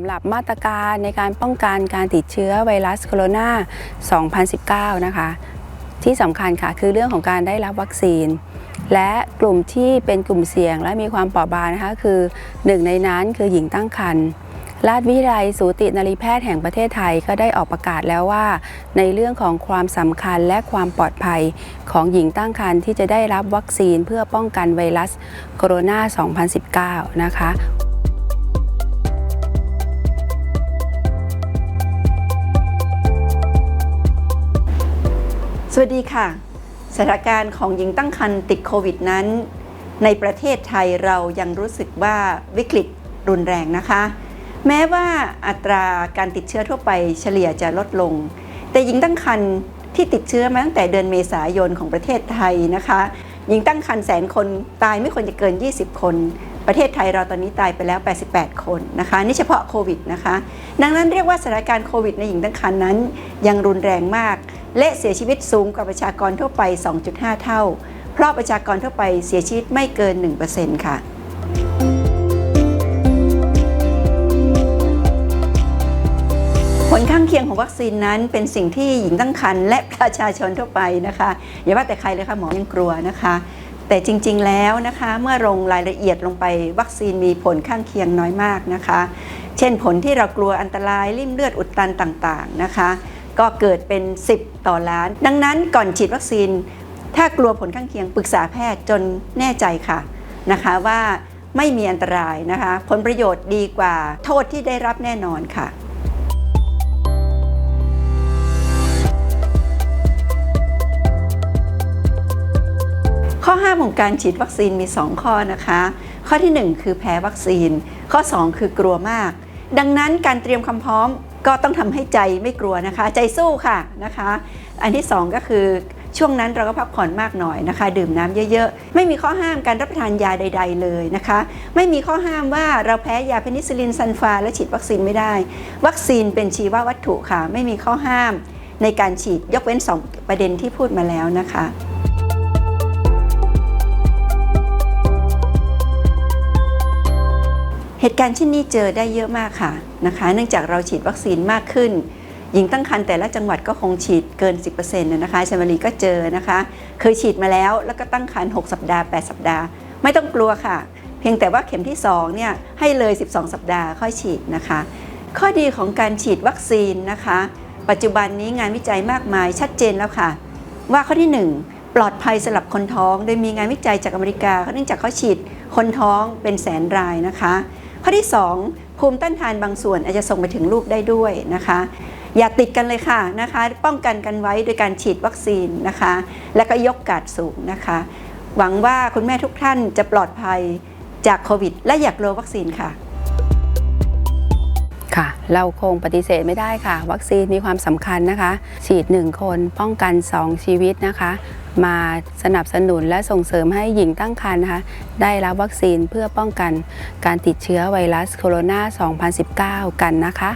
ำหรับมาตรการในการป้องกันการติดเชื้อไวรัสโคโรนา 2019 นะคะ ที่สำคัญค่ะคือเรื่องของการได้รับวัคซีน และกลุ่มที่เป็นกลุ่มเสี่ยงและมีความเปราะบางนะคะคือหนึ่งในนั้นคือหญิงตั้งครรภ์ราชวิทยาลัยสูตินรีแพทย์แห่งประเทศไทยก็ได้ออกประกาศแล้วว่า ในเรื่องของความสำคัญและความปลอดภัยของหญิงตั้งครรภ์ที่จะได้รับวัคซีนเพื่อป้องกันไวรัสโคโรนา 2019 นะคะ วัสดีค่ะ สถานการณ์ของหญิงตั้งครรภ์ติดโควิดนั้น ในประเทศไทยเรายังรู้สึกว่าวิกฤตรุนแรงนะคะ แม้ว่าอัตราการติดเชื้อทั่วไปเฉลี่ยจะลดลง แต่หญิงตั้งครรภ์ที่ติดเชื้อมาตั้งแต่เดือนเมษายนของประเทศไทยนะคะหญิงตั้งครรภ์แสนคนตายไม่ควรจะเกิน 20 คน ประเทศไทยเราตอนนี้ตายไปแล้ว 88 คนนะคะนี่เฉพาะโควิดนะคะ ดังนั้นเรียกว่าสถานการณ์โควิดในหญิงตั้งครรภ์นั้นยังรุนแรงมาก และเสียชีวิตสูงกว่าประชากรทั่วไป 2.5 เท่า เพราะประชากรทั่วไปเสียชีวิตไม่เกิน 1%ค่ะผลข้างเคียงของวัคซีนนั้นเป็นสิ่งที่หญิงตั้งครรภ์และประชาชนทั่วไปนะคะอย่าว่าแต่ใครเลยค่ะหมอยังกลัวนะคะ แต่จริงๆแล้วนะคะเมื่อลงรายละเอียดลงไปวัคซีนมีผลข้างเคียงน้อยมากนะคะ เช่นผลที่เรากลัวอันตรายริ่มเลือดอุดตันต่างๆนะคะ ก็เกิดเป็น 10 ต่อล้าน ดังนั้นก่อนฉีดวัคซีน ถ้ากลัวผลข้างเคียงปรึกษาแพทย์จนแน่ใจค่ะนะคะว่าไม่มีอันตรายนะคะ ผลประโยชน์ดีกว่าโทษที่ได้รับแน่นอนค่ะข้อห้ามของการฉีดวัคซีนมี 2 ข้อนะคะ ข้อทีหนึ่1 คือแพ้วัคซีน ข้อ 2 คือกลัวมาก ดังนั้นการเตรียมความพร้อม ก็ต้องทำให้ใจไม่กลัวนะคะ ใจสู้ค่ะนะคะ อันที่ 2 ก็คือช่วงนั้นเราก็พักผ่อนมากหน่อยนะคะ ดื่มน้ำเยอะๆ ไม่มีข้อห้ามการรับประทานยาใด ๆ เลยนะคะ ไม่มีข้อห้ามว่าเราแพ้ยาเพนิซิลลินซันฟาและฉีดวัคซีนไม่ได้ วัคซีนเป็นชีววัตถุค่ะ ไม่มีข้อห้ามในการฉีดยกเว้น 2 ประเด็นที่พูดมาแล้วนะคะ เหตุการณ์เช่นนี้เจอได้เยอะมากค่ะนะคะ เนื่องจากเราฉีดวัคซีนมากขึ้น หญิงตั้งครรภ์แต่ละจังหวัดก็คงฉีดเกิน 10%นะนะคะชมารีก็เจอนะคะ เคยฉีดมาแล้วแล้วก็ตั้งครรภ์6สัปดาห์ 8 สัปดาห์ ไม่ต้องกลัวค่ะ เพียงแต่ว่าเข็มที่2เนี่ยให้เลย 12 สัปดาห์ค่อยฉีดนะคะ ข้อดีของการฉีดวัคซีนนะคะ ปัจจุบันนี้งานวิจัยมากมายชัดเจนแล้วค่ะ ว่าข้อที่1ปลอดภัยสำหรับคนท้อง โดยมีงานวิจัยจากอเมริกาเนื่องจากเขาฉีดคนท้องเป็นแสนรายนะคะ ข้อที่ 2 ภูมิต้านทานบางส่วนอาจจะส่งไปถึงลูกได้ด้วยนะคะ อย่าติดกันเลยค่ะนะคะ ป้องกันกันไว้โดยการฉีดวัคซีนนะคะ และก็ยกกาดสูงนะคะ หวังว่าคุณแม่ทุกท่านจะปลอดภัยจากโควิด และอยากโลวัคซีนค่ะค่ะ เราคงปฏิเสธไม่ได้ค่ะ วัคซีนมีความสำคัญนะคะ ฉีด 1 คนป้องกัน 2 ชีวิตนะคะ มาสนับสนุนและส่งเสริมให้หญิงตั้งครรภ์นะคะได้รับวัคซีนเพื่อป้องกันการติดเชื้อไวรัสโคโรนา 2019 กันนะคะ